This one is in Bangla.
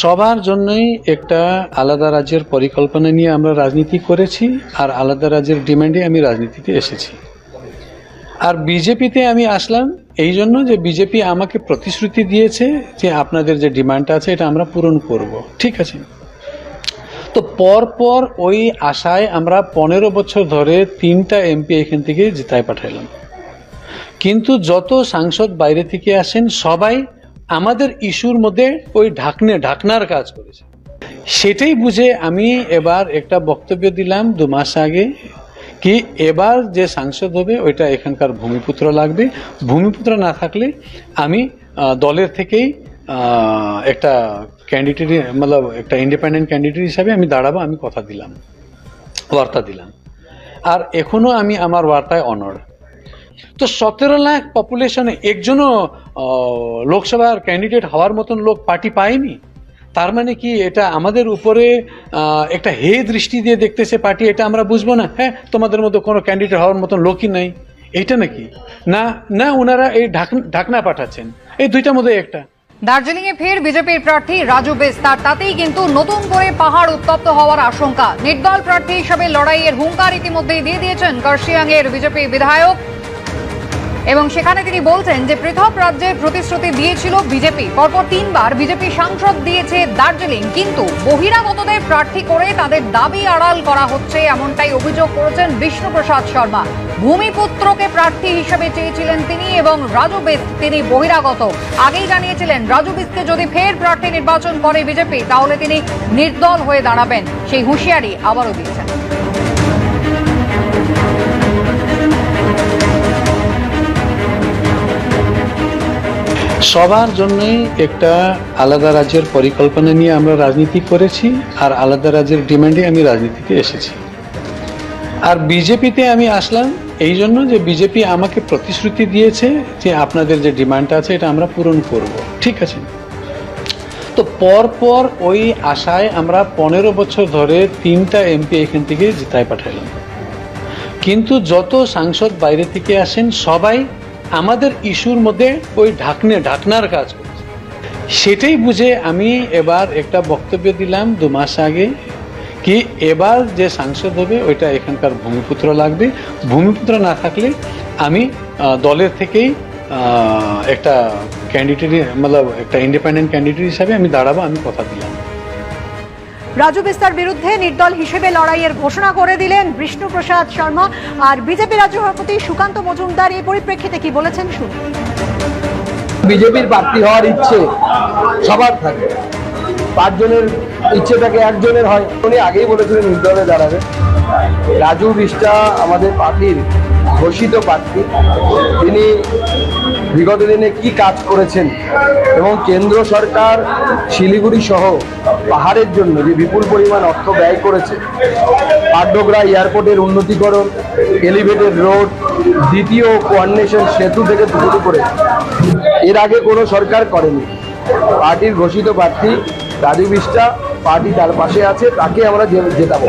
সবার জন্যই একটা আলাদা রাজ্যের পরিকল্পনা নিয়ে আমরা রাজনীতি করেছি, আর আলাদা রাজ্যের ডিমান্ডে আমি রাজনীতিতে এসেছি। আর বিজেপিতে আমি আসলাম এই জন্য যে বিজেপি আমাকে প্রতিশ্রুতি দিয়েছে যে আপনাদের যে ডিমান্ডটা আছে এটা আমরা পূরণ করব। ঠিক আছে? তো পরপর ওই আশায় আমরা পনেরো বছর ধরে তিনটা এমপি এখান থেকে জিতায় পাঠাইলাম। কিন্তু যত সাংসদ বাইরে থেকে আসেন, সবাই আমাদের ইস্যুর মধ্যে ওই ঢাকনে, ঢাকনার কাজ করেছে। সেটাই বুঝে আমি এবার একটা বক্তব্য দিলাম দু মাস আগে কি এবার যে সাংসদ হবে, ওইটা এখানকার ভূমিপুত্র লাগবে। ভূমিপুত্র না থাকলে আমি দলের থেকেই একটা ক্যান্ডিডেট মতলব একটা ইন্ডিপেন্ডেন্ট ক্যান্ডিডেট হিসাবে আমি দাঁড়াবো, আমি কথা দিলাম, বার্তা দিলাম। আর এখনও আমি আমার বার্তায় অনড় তো সতেরো লাখ পপুলেশনে একজনও লোকসভার ক্যান্ডিডেট হওয়ার মতন লোক পার্টি পায়নি। তার মানে কি এটা আমাদের উপরে একটা হে দৃষ্টি দিয়ে দেখতেছে পার্টি এটা আমরা বুঝব না। হ্যাঁ তোমাদের মধ্যে কোনো ক্যান্ডিডেট হওয়ার মতন লোকই নাই। এইটা নাকি? না না ওনারা এই ঢাকনা পাঠাচ্ছেন। এই দুইটার মধ্যে একটা। দার্জিলিং এ ফের বিজেপির প্রার্থী রাজু বেস্তার তাতেই কিন্তু নতুন করে পাহাড় উত্তপ্ত হওয়ার আশঙ্কা। নির্দল প্রার্থী হিসেবে লড়াইয়ের হুঙ্কার ইতিমধ্যেই দিয়ে দিয়েছেন কার্শিয়াং এর বিজেপি বিধায়ক। এবং সেখানে তিনি বলছেন যে পৃথক রাজ্যের প্রতিশ্রুতি দিয়েছিল বিজেপি। পরপর তিনবার বিজেপি সাংসদ দিয়েছে দার্জিলিং, কিন্তু বহিরাগতদের প্রার্থী করে তাদের দাবি আড়াল করা হচ্ছে এমনটাই অভিযোগ করেছেন বিষ্ণুপ্রসাদ শর্মা। ভূমিপুত্রকে প্রার্থী হিসেবে চেয়েছিলেন তিনি এবং রাজু বিস্ত তিনি বহিরাগত। আগেই জানিয়েছিলেন, রাজু বিস্তকে যদি ফের প্রার্থী নির্বাচন করে বিজেপি, তাহলে তিনি নির্দল হয়ে দাঁড়াবেন। সেই হুঁশিয়ারি আবারও দিয়েছেন। সবার জন্যই একটা আলাদা রাজ্যের পরিকল্পনা নিয়ে আমরা রাজনীতি করেছি, আর আলাদা রাজ্যের ডিমান্ডে আমি রাজনীতিতে এসেছি। আর বিজেপিতে আমি আসলাম এই জন্য যে বিজেপি আমাকে প্রতিশ্রুতি দিয়েছে যে আপনাদের যে ডিমান্ডটা আছে এটা আমরা পূরণ করব। ঠিক আছে? তো পরপর ওই আশায় আমরা পনেরো বছর ধরে তিনটা এমপি এখান থেকে জিতায় পাঠাইলাম কিন্তু যত সাংসদ বাইরে থেকে আসেন, সবাই আমাদের ইস্যুর মধ্যে ওই ঢাকনে, ঢাকনার কাজ করছে। সেটাই বুঝে আমি এবার একটা বক্তব্য দিলাম দু মাস আগে কি এবার যে সাংসদ হবে, ওইটা এখানকার ভূমিপুত্র লাগবে। ভূমিপুত্র না থাকলে আমি দলের থেকেই একটা ক্যান্ডিডেট মতলব একটা ইন্ডিপেন্ডেন্ট ক্যান্ডিডেট হিসাবে আমি দাঁড়াবো, আমি কথা দিলাম। রাজু বিস্তার বিরুদ্ধে নির্দল হিসেবে লড়াইয়ের ঘোষণা করে দিলেন বিষ্ণুপ্রসাদ শর্মা। আর বিজেপি রাজ্য সভাপতি সুকান্ত মজুমদার, এই পরিপ্রেক্ষিতে কি বলেছেন শুনুন। বিজেপির প্রার্থী হওয়ার ইচ্ছে সবার থাকে। পাঁচজনের ইচ্ছে থাকে, একজনের হয়। উনি আগেই বলেছিলেন নির্দলে দাঁড়াবে। রাজু বিষ্টা আমাদের পার্টির ঘোষিত প্রার্থী। তিনি বিগত দিনে কি কাজ করেছেন এবং কেন্দ্র সরকার শিলিগুড়ি সহ পাহাড়ের জন্য যে বিপুল পরিমাণ অর্থ ব্যয় করেছে, পাটডোগরা এয়ারপোর্টের উন্নতিকরণ, এলিভেটেড রোড, দ্বিতীয় কোয়ার্ডিনেশন সেতু থেকে শুরু করে। এর আগে কোনো সরকার করেনি। পার্টির ঘোষিত প্রার্থী রাজু বিষ্টা পার্টি তার পাশে আছে, তাকে আমরা জেতাবো।